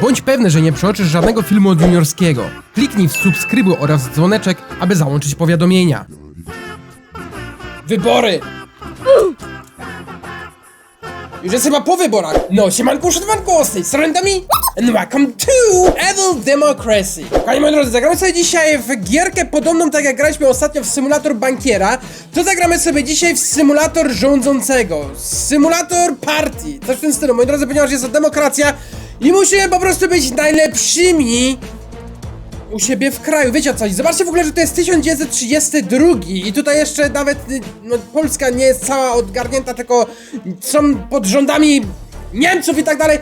Bądź pewny, że nie przeoczysz żadnego filmu od juniorskiego. Kliknij w subskrybuj oraz dzwoneczek, aby załączyć powiadomienia. Wybory! Już jest chyba po wyborach. No, siemanko, szamanko, z tej strony Dami. And welcome to Evil Democracy. Kochani moi drodzy, zagramy sobie dzisiaj w gierkę podobną tak jak graliśmy ostatnio w symulator bankiera. To zagramy sobie dzisiaj w symulator rządzącego. Symulator partii. Coś w tym stylu, moi drodzy, ponieważ jest to demokracja i musimy po prostu być najlepszymi u siebie w kraju. Wiecie o co? Zobaczcie w ogóle, że to jest 1932 i tutaj jeszcze nawet y, no, Polska nie jest cała odgarnięta, tylko są pod rządami Niemców i tak dalej.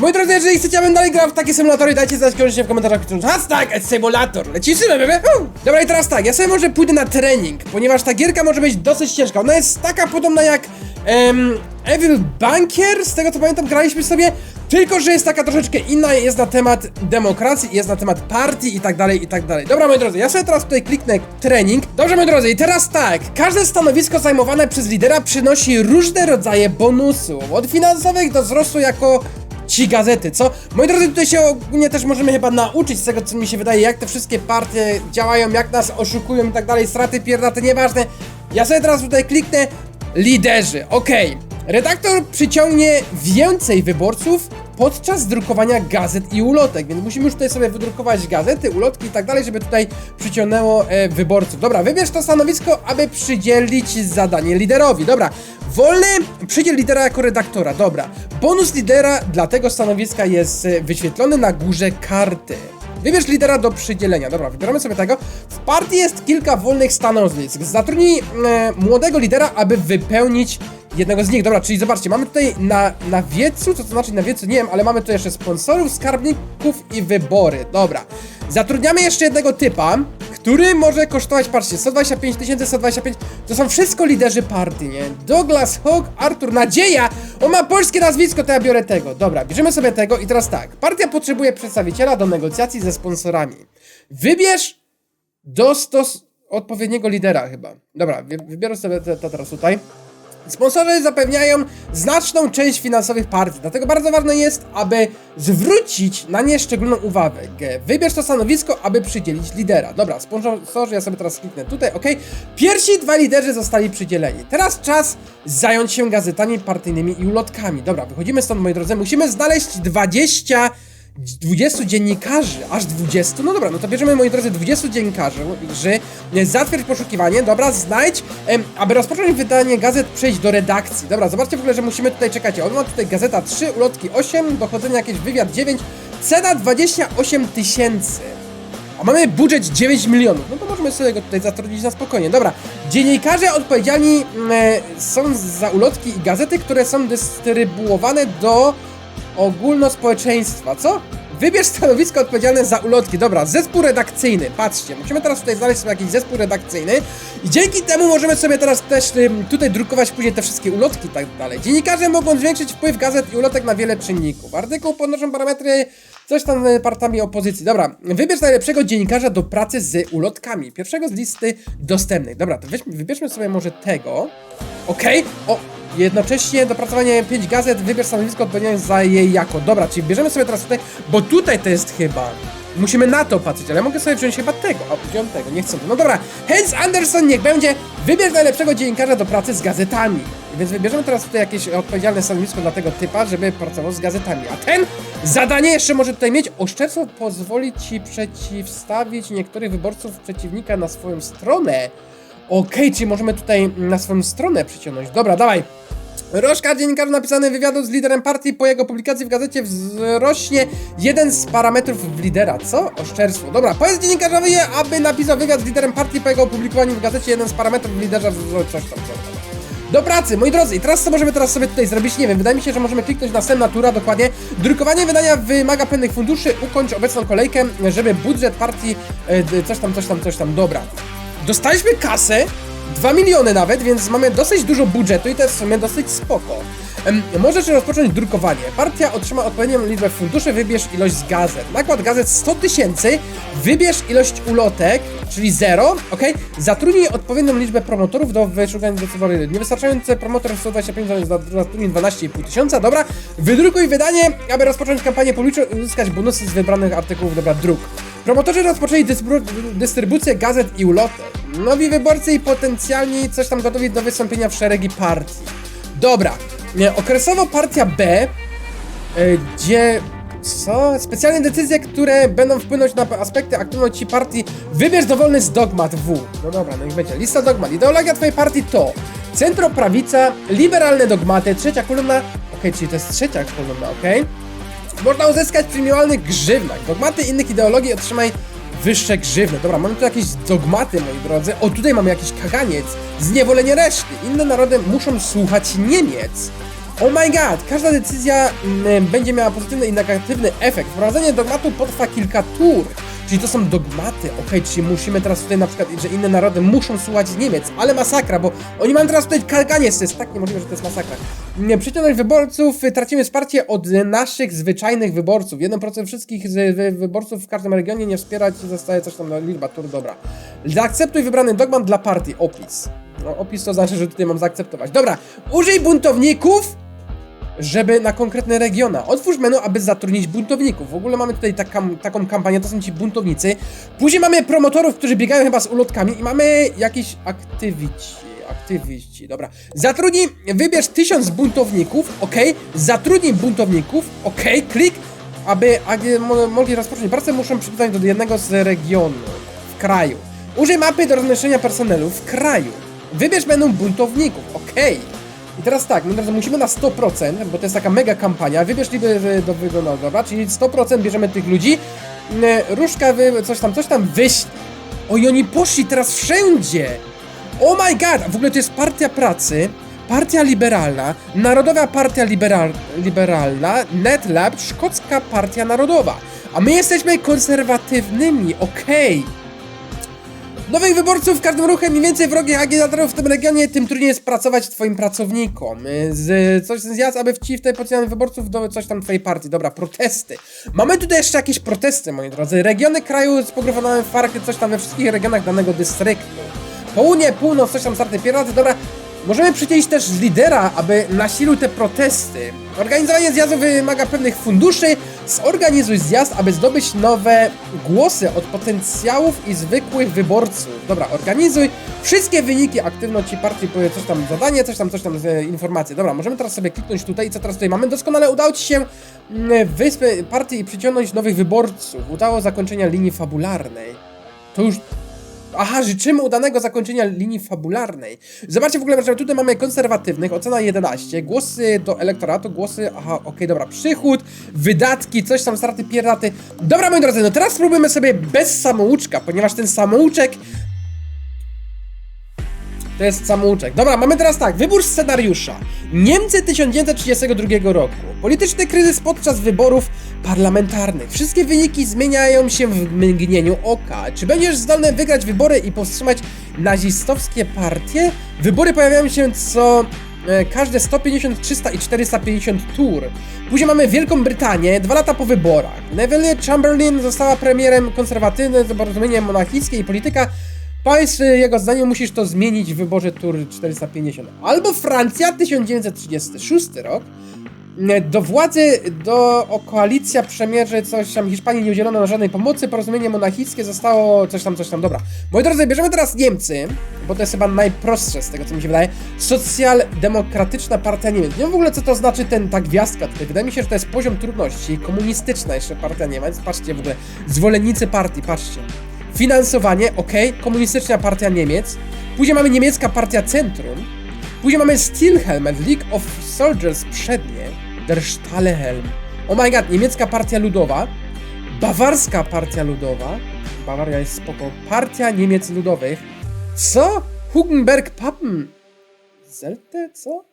Moi drodzy, jeżeli chcecie, abym dalej grał w takie symulatory, dajcie znać koniecznie w komentarzach, pisząc hashtag symulator. Lecimy, bebe. Dobra, i teraz tak, ja sobie może pójdę na trening, ponieważ ta gierka może być dosyć ciężka. Ona jest taka podobna jak em, Evil Bankier, z tego co pamiętam, graliśmy sobie, tylko, że jest taka troszeczkę inna, jest na temat demokracji, jest na temat partii i tak dalej, i tak dalej. Dobra, moi drodzy, ja sobie teraz tutaj kliknę trening. Dobrze, moi drodzy, i teraz tak, każde stanowisko zajmowane przez lidera przynosi różne rodzaje bonusów, od finansowych do wzrostu jako ci gazety, co? Moi drodzy, tutaj się ogólnie też możemy chyba nauczyć z tego, co mi się wydaje, jak te wszystkie partie działają, jak nas oszukują i tak dalej, straty, pierdaty, nieważne. Ja sobie teraz tutaj kliknę liderzy, okej. Redaktor przyciągnie więcej wyborców podczas drukowania gazet i ulotek, więc musimy już tutaj sobie wydrukować gazety, ulotki i tak dalej, żeby tutaj przyciągnęło e, wyborców. Dobra, wybierz to stanowisko, aby przydzielić zadanie liderowi. Dobra, wolny przydziel lidera jako redaktora. Dobra, bonus lidera dla tego stanowiska jest e, wyświetlony na górze karty. Wybierz lidera do przydzielenia. Dobra, wybieramy sobie tego. W partii jest kilka wolnych stanowisk. Zatrudnij e, młodego lidera, aby wypełnić jednego z nich. Dobra, czyli zobaczcie, mamy tutaj na, na wiecu, co to znaczy na wiecu, nie wiem, ale mamy tu jeszcze sponsorów, skarbników i wybory. Dobra. Zatrudniamy jeszcze jednego typa, który może kosztować, patrzcie, 125 tysięcy, 125, to są wszystko liderzy partii, nie? Douglas Hawk, Artur, Nadzieja, on ma polskie nazwisko, to ja biorę tego. Dobra, bierzemy sobie tego i teraz tak, partia potrzebuje przedstawiciela do negocjacji ze sponsorami. Wybierz do stos odpowiedniego lidera chyba. Dobra, wy- wybiorę sobie to teraz tutaj. Sponsorzy zapewniają znaczną część finansowych partii, dlatego bardzo ważne jest, aby zwrócić na nie szczególną uwagę. Wybierz to stanowisko, aby przydzielić lidera. Dobra, sponsorzy, ja sobie teraz kliknę tutaj, ok. Pierwsi dwa liderzy zostali przydzieleni. Teraz czas zająć się gazetami partyjnymi i ulotkami. Dobra, wychodzimy stąd, moi drodzy. Musimy znaleźć 20 20 dziennikarzy, aż 20? No dobra, no to bierzemy, moi drodzy, 20 dziennikarzy, zatwierdź poszukiwanie, dobra, znajdź, em, aby rozpocząć wydanie gazet, przejść do redakcji. Dobra, zobaczcie w ogóle, że musimy tutaj, czekać. on ma tutaj gazeta 3, ulotki 8, dochodzenia jakieś wywiad 9, cena 28 tysięcy. A mamy budżet 9 milionów, no to możemy sobie go tutaj zatrudnić na spokojnie. Dobra, dziennikarze odpowiedzialni mm, e, są za ulotki i gazety, które są dystrybuowane do ogólnospołeczeństwa, co? Wybierz stanowisko odpowiedzialne za ulotki. Dobra, zespół redakcyjny. Patrzcie, musimy teraz tutaj znaleźć sobie jakiś zespół redakcyjny i dzięki temu możemy sobie teraz też tutaj drukować później te wszystkie ulotki i tak dalej. Dziennikarze mogą zwiększyć wpływ gazet i ulotek na wiele czynników. Artykuł podnoszą parametry coś tam partami opozycji. Dobra, wybierz najlepszego dziennikarza do pracy z ulotkami. Pierwszego z listy dostępnych. Dobra, to weźmy, wybierzmy sobie może tego. Okej, o, Jednocześnie dopracowanie 5 gazet, wybierz stanowisko odpowiedzialne za jej jako. Dobra, czyli bierzemy sobie teraz tutaj, bo tutaj to jest chyba. Musimy na to patrzeć, ale ja mogę sobie wziąć chyba tego. A wziąłem tego, nie chcę. No dobra, Hans Anderson niech będzie. Wybierz najlepszego dziennikarza do pracy z gazetami. Więc wybierzemy teraz tutaj jakieś odpowiedzialne stanowisko dla tego typa, żeby pracował z gazetami. A ten zadanie jeszcze może tutaj mieć. Oszczerstwo pozwoli ci przeciwstawić niektórych wyborców przeciwnika na swoją stronę. Okej, czyli możemy tutaj na swoją stronę przyciągnąć. Dobra, dawaj. Rożka dziennikarza napisany wywiadu z liderem partii po jego publikacji w gazecie wzrośnie jeden z parametrów w lidera. Co? Oszczerstwo. Dobra, powiedz dziennikarzowi, aby napisał wywiad z liderem partii po jego opublikowaniu w gazecie jeden z parametrów w wzrośnie. Coś tam. Do pracy, moi drodzy, i teraz co możemy teraz sobie tutaj zrobić? Nie wiem, wydaje mi się, że możemy kliknąć na sen natura, dokładnie. Drukowanie wydania wymaga pewnych funduszy, ukończ obecną kolejkę, żeby budżet partii, e, coś tam, coś tam, coś tam, dobra. Dostaliśmy kasę, 2 miliony nawet, więc mamy dosyć dużo budżetu i to jest w sumie dosyć spoko. Możesz rozpocząć drukowanie. Partia otrzyma odpowiednią liczbę funduszy, wybierz ilość z gazet. Nakład gazet 100 tysięcy, wybierz ilość ulotek, czyli 0, ok? Zatrudnij odpowiednią liczbę promotorów do wyszukania decyzji. Niewystarczający promotor 125 zatrudnij 12,5 tysiąca, dobra? Wydrukuj wydanie, aby rozpocząć kampanię publiczną i uzyskać bonusy z wybranych artykułów, dobra, druk. Promotorzy rozpoczęli dystrybu- dystrybucję gazet i ulotek. Nowi wyborcy i potencjalni coś tam gotowi do wystąpienia w szeregi partii. Dobra, nie, okresowo partia B, e, gdzie co? Specjalne decyzje, które będą wpłynąć na aspekty aktywności partii. Wybierz dowolny z dogmat W. No dobra, no i będzie. Lista dogmat. Ideologia twojej partii to centroprawica, liberalne dogmaty, trzecia kolumna. Okej, czyli to jest trzecia kolumna, okej? Można uzyskać premialnych grzywnach. Dogmaty innych ideologii otrzymaj wyższe grzywny. Dobra, mamy tu jakieś dogmaty, moi drodzy. O, tutaj mamy jakiś kaganiec. Zniewolenie reszty. Inne narody muszą słuchać Niemiec. Oh my god, każda decyzja mm, będzie miała pozytywny i negatywny efekt. Wprowadzenie dogmatu potrwa kilka tur. Czyli to są dogmaty, okej, czyli musimy teraz tutaj na przykład, że inne narody muszą słuchać Niemiec, ale masakra, bo oni mają teraz tutaj kaganiec, to jest tak niemożliwe, że to jest masakra. Przyciągnąć wyborców, y, tracimy wsparcie od naszych zwyczajnych wyborców. 1% wszystkich wyborców w każdym regionie nie wspierać zostaje coś tam, no, liczba tur, dobra. Zaakceptuj wybrany dogmat dla partii, opis. No, opis to znaczy, że tutaj mam zaakceptować. Dobra, użyj buntowników, żeby na konkretne regiona. Otwórz menu, aby zatrudnić buntowników. W ogóle mamy tutaj taką, taką kampanię, to są ci buntownicy. Później mamy promotorów, którzy biegają chyba z ulotkami i mamy jakieś aktywici. Aktywiści, dobra. Zatrudnij, wybierz tysiąc buntowników, ok. Zatrudnij buntowników, ok. Klik, aby aby mo- mogli rozpocząć pracę, muszą przypisać do jednego z regionów w kraju. Użyj mapy do rozmieszczenia personelu w kraju. Wybierz menu buntowników, okej. I teraz tak, my drodzy, musimy na 100%, bo to jest taka mega kampania, wybierz liczbę y, do wyglądu? Czyli 100% bierzemy tych ludzi, y, różka, wy, coś tam, coś tam, wyślij. O i oni poszli teraz wszędzie! Oh my god! W ogóle to jest partia pracy, partia liberalna, Narodowa Partia Liberal, Liberalna, NetLab, Szkocka Partia Narodowa. A my jesteśmy konserwatywnymi, okej. Nowych wyborców każdym ruchem im więcej wrogich agitatorów w tym regionie, tym trudniej jest pracować twoim pracownikom. Y, Z coś zjazd, aby wci w te potencjalnych wyborców do coś tam twojej partii. Dobra, protesty. Mamy tutaj jeszcze jakieś protesty, moi drodzy. Regiony kraju spogrupowane w farky, coś tam we wszystkich regionach danego dystryktu. Południe, północ, coś tam starty piraty, dobra. Możemy przydzielić też z lidera, aby nasilił te protesty. Organizowanie zjazdu wymaga pewnych funduszy. Zorganizuj zjazd, aby zdobyć nowe głosy od potencjałów i zwykłych wyborców. Dobra, organizuj wszystkie wyniki aktywności partii, powie coś tam zadanie, coś tam, coś tam, e, informacje. Dobra, możemy teraz sobie kliknąć tutaj i co teraz tutaj mamy? Doskonale udało Ci się mm, wyspę partii i przyciągnąć nowych wyborców. Udało zakończenia linii fabularnej. To już Aha, życzymy udanego zakończenia linii fabularnej. Zobaczcie w ogóle, że tutaj mamy konserwatywnych, ocena 11, głosy do elektoratu, głosy, aha, okej, dobra, przychód, wydatki, coś tam, straty, pieraty. Dobra, moi drodzy, no teraz spróbujemy sobie bez samouczka, ponieważ ten samouczek to jest samouczek. Dobra, mamy teraz tak, wybór scenariusza. Niemcy 1932 roku. Polityczny kryzys podczas wyborów parlamentarnych. Wszystkie wyniki zmieniają się w mgnieniu oka. Czy będziesz zdolny wygrać wybory i powstrzymać nazistowskie partie? Wybory pojawiają się co e, każde 150, 300 i 450 tur. Później mamy Wielką Brytanię, dwa lata po wyborach. Neville Chamberlain została premierem konserwatywnym, porozumienie monarchickie i polityka Państw, jego zdaniem, musisz to zmienić w wyborze tur 450. Albo Francja, 1936 rok. Do władzy, do o koalicja przemierzy coś tam, Hiszpanii nie udzielono żadnej pomocy, porozumienie monarchickie zostało coś tam, coś tam, dobra. Moi drodzy, bierzemy teraz Niemcy, bo to jest chyba najprostsze z tego, co mi się wydaje. Socjaldemokratyczna Partia Niemiec. Nie wiem w ogóle, co to znaczy ten, ta gwiazdka tutaj. Wydaje mi się, że to jest poziom trudności. Komunistyczna jeszcze Partia Niemiec. Patrzcie w ogóle, zwolennicy partii, patrzcie. Finansowanie, ok, komunistyczna partia Niemiec. Później mamy niemiecka partia Centrum. Później mamy Steel Helmet, League of Soldiers przednie, Der Stahlehelm. Oh my god, niemiecka partia ludowa. Bawarska partia ludowa. Bawaria jest spoko. Partia Niemiec Ludowych. Co? Hugenberg Pappen. Zelte? Co?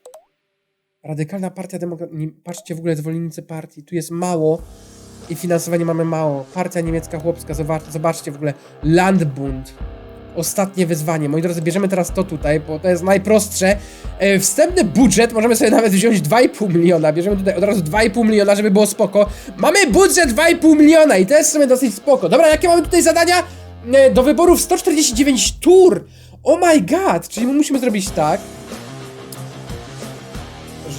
Radykalna partia demokratyczna. Patrzcie w ogóle zwolennicy partii. Tu jest mało i finansowanie mamy mało. Partia niemiecka chłopska, zobacz, zobaczcie w ogóle. Landbund. ostatnie wyzwanie. Moi drodzy, bierzemy teraz to tutaj, bo to jest najprostsze. E, wstępny budżet, możemy sobie nawet wziąć 2,5 miliona. Bierzemy tutaj od razu 2,5 miliona, żeby było spoko. Mamy budżet 2,5 miliona i to jest w sumie dosyć spoko. Dobra, jakie mamy tutaj zadania? E, do wyborów 149 tur. Oh my god, czyli my musimy zrobić tak,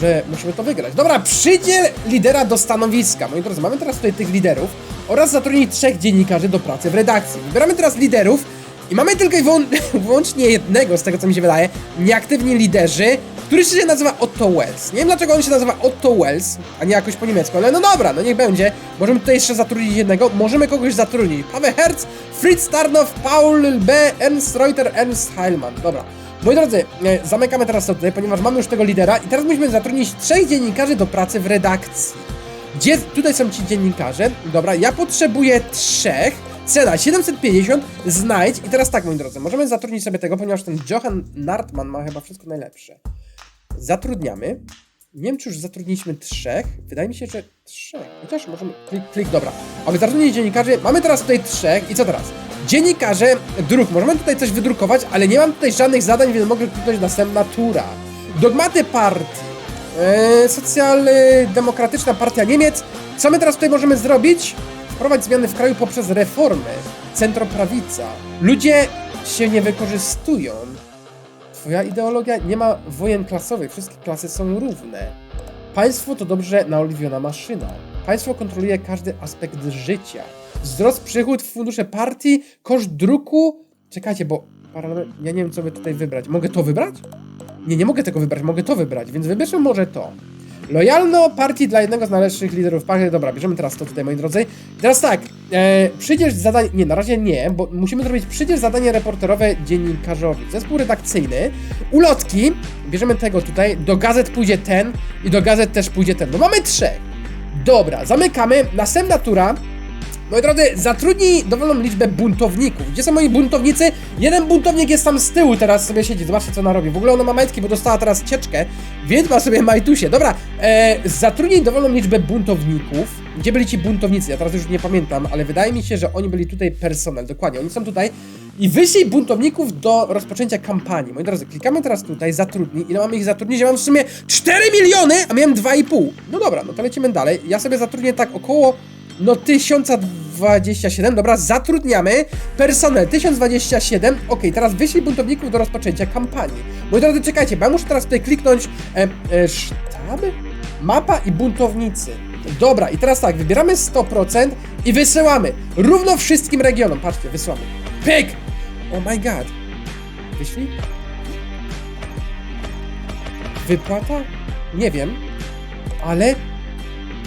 że musimy to wygrać. Dobra, przydziel lidera do stanowiska. Moi drodzy, mamy teraz tutaj tych liderów oraz zatrudnić trzech dziennikarzy do pracy w redakcji. Wybieramy teraz liderów i mamy tylko i wyłą- wyłącznie jednego, z tego co mi się wydaje, nieaktywni liderzy, który się nazywa Otto Wells. Nie wiem dlaczego on się nazywa Otto Wells, a nie jakoś po niemiecku, ale no dobra, no niech będzie. Możemy tutaj jeszcze zatrudnić jednego, możemy kogoś zatrudnić. Paweł Herz, Fritz Starnow, Paul B., Ernst Reuter, Ernst Heilmann. Dobra. Moi drodzy, e, zamykamy teraz to tutaj, ponieważ mamy już tego lidera i teraz musimy zatrudnić trzech dziennikarzy do pracy w redakcji. Gdzie tutaj są ci dziennikarze? Dobra, ja potrzebuję trzech. Cena 750, znajdź. I teraz tak, moi drodzy, możemy zatrudnić sobie tego, ponieważ ten Johan Nartman ma chyba wszystko najlepsze. Zatrudniamy. Nie wiem, czy już zatrudniliśmy trzech. Wydaje mi się, że trzech. Chociaż możemy. Klik, klik, dobra. Aby zatrudnić dziennikarzy, mamy teraz tutaj trzech. I co teraz? Dziennikarze, druk. Możemy tutaj coś wydrukować, ale nie mam tutaj żadnych zadań, więc mogę kliknąć następna tura. Dogmaty partii. Eee, Socjaldemokratyczna Partia Niemiec. Co my teraz tutaj możemy zrobić? Wprowadź zmiany w kraju poprzez reformy. Centroprawica. Ludzie się nie wykorzystują. Twoja ideologia nie ma wojen klasowych, wszystkie klasy są równe. Państwo to dobrze naoliwiona maszyna. Państwo kontroluje każdy aspekt życia. Wzrost przychód w fundusze partii, koszt druku. Czekajcie, bo. Ja nie wiem, co by tutaj wybrać. Mogę to wybrać? Nie, nie mogę tego wybrać, mogę to wybrać, więc wybierzmy może to. Lojalno partii dla jednego z najlepszych liderów partii. Dobra, bierzemy teraz to tutaj, moi drodzy. I teraz tak, e, przydziel zadań. Nie, na razie nie, bo musimy zrobić przydziel zadanie reporterowe dziennikarzowi. Zespół redakcyjny. Ulotki. Bierzemy tego tutaj. Do gazet pójdzie ten i do gazet też pójdzie ten. Bo mamy trzech. Dobra, zamykamy. Następna tura. Moi drodzy, zatrudnij dowolną liczbę buntowników. Gdzie są moi buntownicy? Jeden buntownik jest tam z tyłu, teraz sobie siedzi. Zobaczcie, co ona robi. W ogóle ona ma majtki, bo dostała teraz cieczkę, więc ma sobie majtusie. Dobra, e, zatrudnij dowolną liczbę buntowników. Gdzie byli ci buntownicy? Ja teraz już nie pamiętam, ale wydaje mi się, że oni byli tutaj personel. Dokładnie, oni są tutaj. I wyślij buntowników do rozpoczęcia kampanii. Moi drodzy, klikamy teraz tutaj, zatrudnij. Ile mamy ich zatrudnić? Ja mam w sumie 4 miliony, a miałem 2,5. No dobra, no to lecimy dalej. Ja sobie zatrudnię tak około no 1027, dobra, zatrudniamy personel 1027, ok, teraz wyślij buntowników do rozpoczęcia kampanii. Moi drodzy, czekajcie, bo ja muszę teraz tutaj kliknąć e, e, sztab, mapa i buntownicy. Dobra, i teraz tak, wybieramy 100% i wysyłamy równo wszystkim regionom, patrzcie, wysyłamy. Pyk! Oh my god. Wyślij? Wypłata? Nie wiem, ale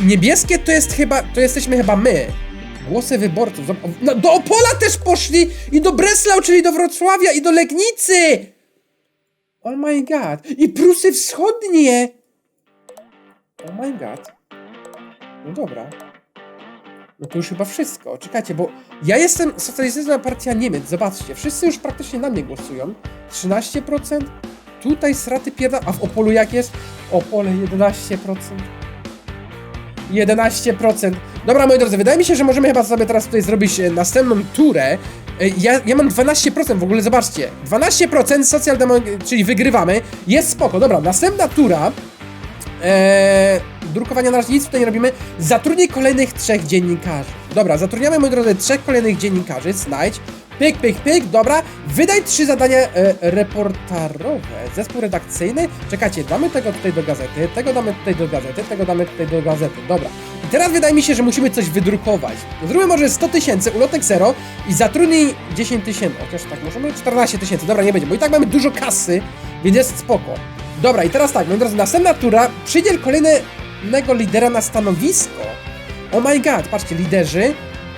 Niebieskie to jest chyba, to jesteśmy chyba my. Głosy wyborców. Zob- No, do Opola też poszli! I do Breslau, czyli do Wrocławia, i do Legnicy! Oh my god. I Prusy Wschodnie! Oh my god. No dobra. No to już chyba wszystko. Czekajcie, bo ja jestem Socjalistyczna Partia Niemiec. Zobaczcie, wszyscy już praktycznie na mnie głosują. 13%. Tutaj straty pierda... A w Opolu jak jest? Opole 11%. 11%. Dobra, moi drodzy, wydaje mi się, że możemy chyba sobie teraz tutaj zrobić e, następną turę. E, Ja, ja mam 12%, w ogóle zobaczcie. 12% socjaldemok... czyli wygrywamy. Jest spoko. Dobra, następna tura. Eee, drukowania na razie nic tutaj nie robimy. Zatrudnij kolejnych trzech dziennikarzy. Dobra, zatrudniamy, moi drodzy, trzech kolejnych dziennikarzy. Znajdź. Pyk, pyk, pyk, dobra. Wydaj trzy zadania e, reportarowe. Zespół redakcyjny. Czekajcie, damy tego tutaj do gazety, tego damy tutaj do gazety, tego damy tutaj do gazety. Dobra. I teraz wydaje mi się, że musimy coś wydrukować. Zróbmy może 100 tysięcy, ulotek 0 i zatrudnij 10 tysięcy. Chociaż tak, możemy 14 tysięcy. Dobra, nie będzie, bo i tak mamy dużo kasy, więc jest spoko. Dobra, i teraz tak, moi drodzy, następna tura. Przydziel kolejnego lidera na stanowisko. Oh my god, patrzcie, liderzy.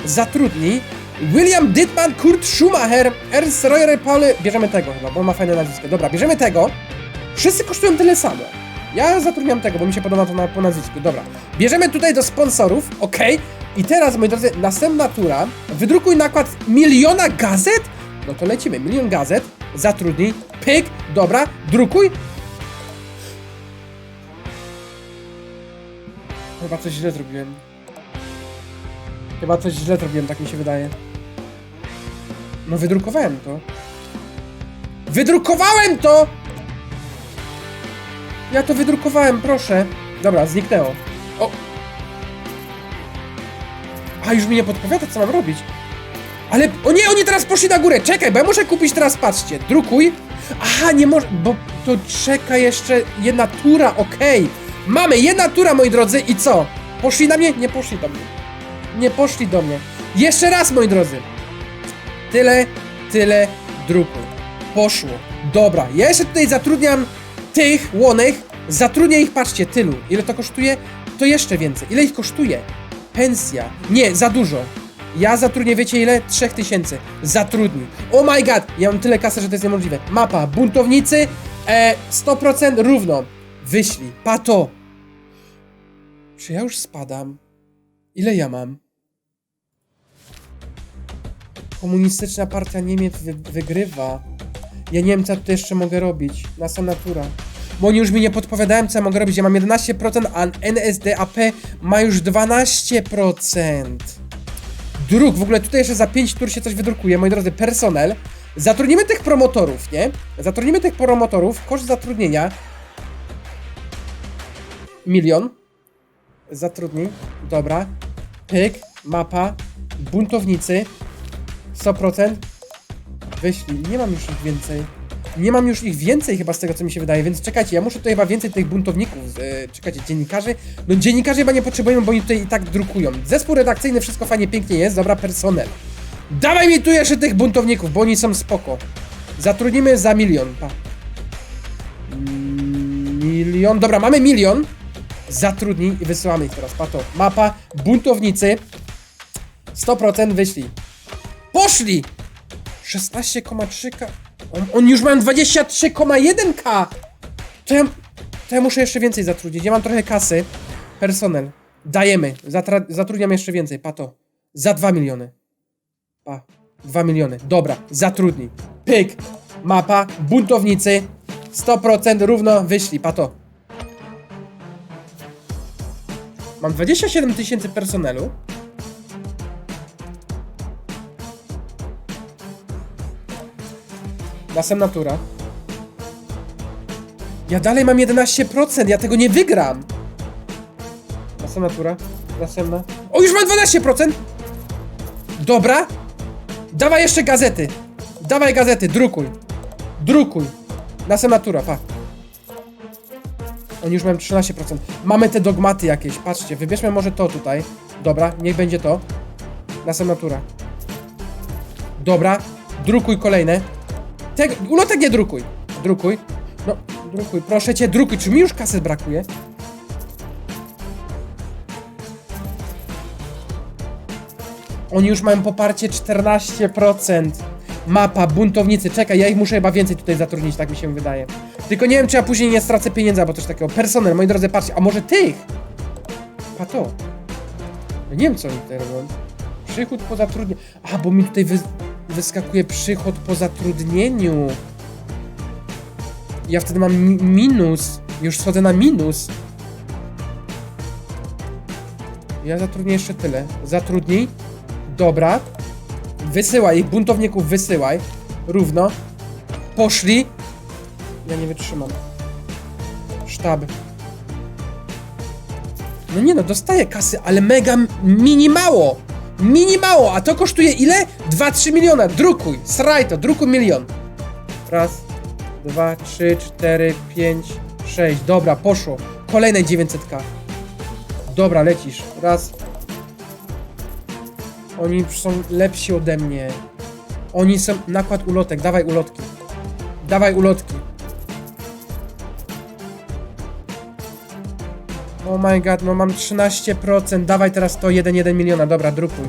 Zatrudnij. William Dittman, Kurt Schumacher, Ernst Reuter, Paul... Bierzemy tego chyba, bo ma fajne nazwisko. Dobra, bierzemy tego. Wszyscy kosztują tyle samo. Ja zatrudniam tego, bo mi się podoba to na, po nazwisku. Dobra. Bierzemy tutaj do sponsorów, ok. I teraz, moi drodzy, następna tura. Wydrukuj nakład miliona gazet. No to lecimy. Milion gazet. Zatrudnij. Pyk. Dobra. Drukuj. Chyba coś źle zrobiłem. Chyba coś źle zrobiłem, tak mi się wydaje. No wydrukowałem to. Wydrukowałem to! Ja to wydrukowałem, proszę. Dobra, zniknęło. O! A, już mi nie podpowiada, co mam robić. Ale, o nie, oni teraz poszli na górę, czekaj, bo ja muszę kupić teraz, patrzcie, drukuj. Aha, nie może, bo to czeka jeszcze jedna tura, okej. Mamy, jedna tura, moi drodzy, i co? Poszli na mnie? Nie poszli do mnie. Nie poszli do mnie. Jeszcze raz, moi drodzy. Tyle, tyle, drukuj. Poszło. Dobra, ja jeszcze tutaj zatrudniam tych łonych, zatrudnię ich, patrzcie, tylu. Ile to kosztuje? To jeszcze więcej. Ile ich kosztuje? Pensja. Nie, za dużo. Ja zatrudnię, wiecie ile? 3000. Zatrudnij. Oh my god, ja mam tyle kasy, że to jest niemożliwe. Mapa, buntownicy, e, 100% równo. Wyślij. Pato. Czy ja już spadam? Ile ja mam? Komunistyczna partia Niemiec wy wygrywa. Ja nie wiem, co tu jeszcze mogę robić. Nasa natura. Bo oni już mi nie podpowiadają, co ja mogę robić. Ja mam 11%, a NSDAP ma już 12%. Druk, w ogóle tutaj jeszcze za 5 tur się coś wydrukuje, moi drodzy, personel. Zatrudnimy tych promotorów, nie? Zatrudnimy tych promotorów, koszt zatrudnienia milion. Zatrudnij, dobra. Pyk, mapa, buntownicy, 100%. Wyślij, nie mam już ich więcej. Nie mam już ich więcej chyba z tego, co mi się wydaje, więc czekajcie, ja muszę tutaj chyba więcej tych buntowników, e, czekajcie, dziennikarzy. No dziennikarzy chyba nie potrzebujemy, bo oni tutaj i tak drukują. Zespół redakcyjny, wszystko fajnie, pięknie jest, dobra, personel. Dawaj mi tu jeszcze tych buntowników, bo oni są spoko. Zatrudnimy za milion, pa. Milion, dobra, mamy milion. Zatrudnij i wysyłamy ich teraz, pato. Mapa, buntownicy. 100% wyślij. Poszli! 16,3k. On, oni już mają 23,1k! To ja, to ja muszę jeszcze więcej zatrudnić. Ja mam trochę kasy. Personel. Dajemy. Zatra, zatrudniam jeszcze więcej. Pato. Za 2 miliony. Pa. 2 miliony. Dobra. Zatrudnij. Pyk. Mapa. Buntownicy. 100% równo. Wyślij. Pato. Mam 27 tysięcy personelu. Następna tura. Ja dalej mam 11%, ja tego nie wygram. Następna tura. Następna. O, już mam 12%! Dobra. Dawaj jeszcze gazety. Dawaj gazety, drukuj. Drukuj. Następna tura, pa. Oni już mają 13%. Mamy te dogmaty jakieś, patrzcie. Wybierzmy może to tutaj. Dobra, niech będzie to. Następna tura. Dobra. Drukuj kolejne. Tego, ulotek nie drukuj. Drukuj. No, drukuj, proszę cię, drukuj. Czy mi już kasy brakuje? Oni już mają poparcie 14%. Mapa, buntownicy, czekaj, ja ich muszę chyba więcej tutaj zatrudnić, tak mi się wydaje. Tylko nie wiem, czy ja później nie stracę pieniędzy albo coś takiego. Personel, moi drodzy, patrzcie, a może tych? Pa to. Ja nie wiem, co oni tutaj robią. Przychód po zatrudnieniu. A, bo mi tutaj wy, wyskakuje przychód po zatrudnieniu. Ja wtedy mam mi minus. Już schodzę na minus. Ja zatrudnię jeszcze tyle. Zatrudnij. Dobra. Wysyłaj ich, buntowników wysyłaj. Równo. Poszli. Ja nie wytrzymam. Sztab. No nie no, dostaję kasy, ale mega m- mini mało. Mini mało, a to kosztuje ile? 2-3 miliona. Drukuj, sraj to, drukuj milion. Raz, dwa, trzy, cztery, pięć, sześć. Dobra, poszło. Kolejne 900k. Dobra, lecisz. Raz. Oni są lepsi ode mnie. Oni są... Nakład ulotek, dawaj ulotki. Dawaj ulotki. Oh my god, no mam 13%. Dawaj teraz to 1,1 miliona. Dobra, drukuj.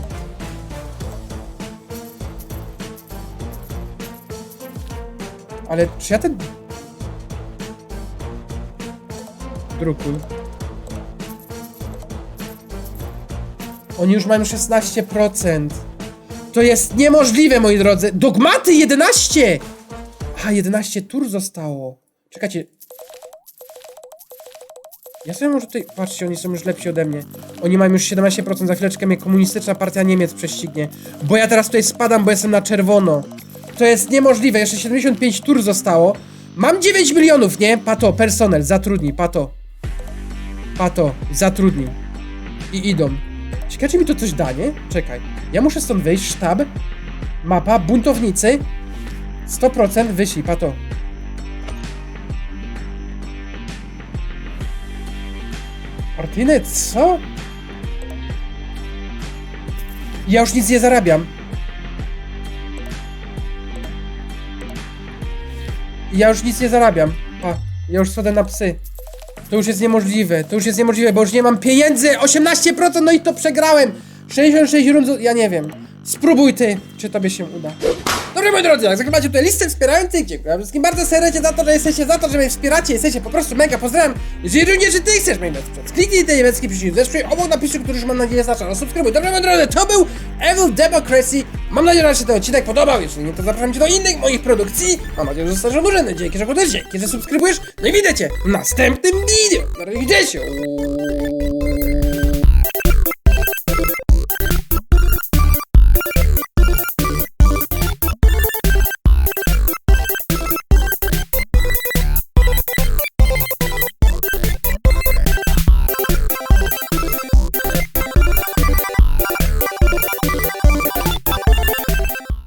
Ale czy ja ten... Drukuj. Oni już mają 16%. To jest niemożliwe, moi drodzy. Dogmaty 11! Aha, 11 tur zostało. Czekajcie. Ja sobie może tutaj... Patrzcie, oni są już lepsi ode mnie. Oni mają już 17%, za chwileczkę mnie komunistyczna partia Niemiec prześcignie. Bo ja teraz tutaj spadam, bo jestem na czerwono. To jest niemożliwe, jeszcze 75 tur zostało. Mam 9 milionów, nie? Pato, personel, zatrudnij, pato. Pato, zatrudnij. I idą. Ciekawe, czy mi to coś da, nie? Czekaj. Ja muszę stąd wyjść, sztab. Mapa, buntownicy. 100% wyślij, pato. Martiny, co? Ja już nic nie zarabiam. Ja już nic nie zarabiam. A, ja już schodzę na psy. To już jest niemożliwe, to już jest niemożliwe, bo już nie mam pieniędzy! 18% no i to przegrałem! 66 rund, ja nie wiem. Spróbuj ty, czy tobie się uda. Dobry moi drodzy, jak macie tutaj listę wspierających, dziękuję wszystkim bardzo serdecznie za to, że jesteście, za to, że mnie wspieracie, jesteście po prostu mega, pozdrawiam. Jeżeli również ty chcesz mnie wesprzeć, kliknij ten niebieski przycisk, zesprzyj obok napisu, który już mam nadzieję znacza, no subskrybuj. Dobry moi drodzy, to był Evil Democracy. Mam nadzieję, że się ten odcinek podobał, jeżeli nie, to zapraszam cię do innych moich produkcji. Mam nadzieję, że zostaniesz oburzony, dzięki, że też dzięki, że subskrybujesz. No i widzę cię w następnym wideo. Na razie, widzę się.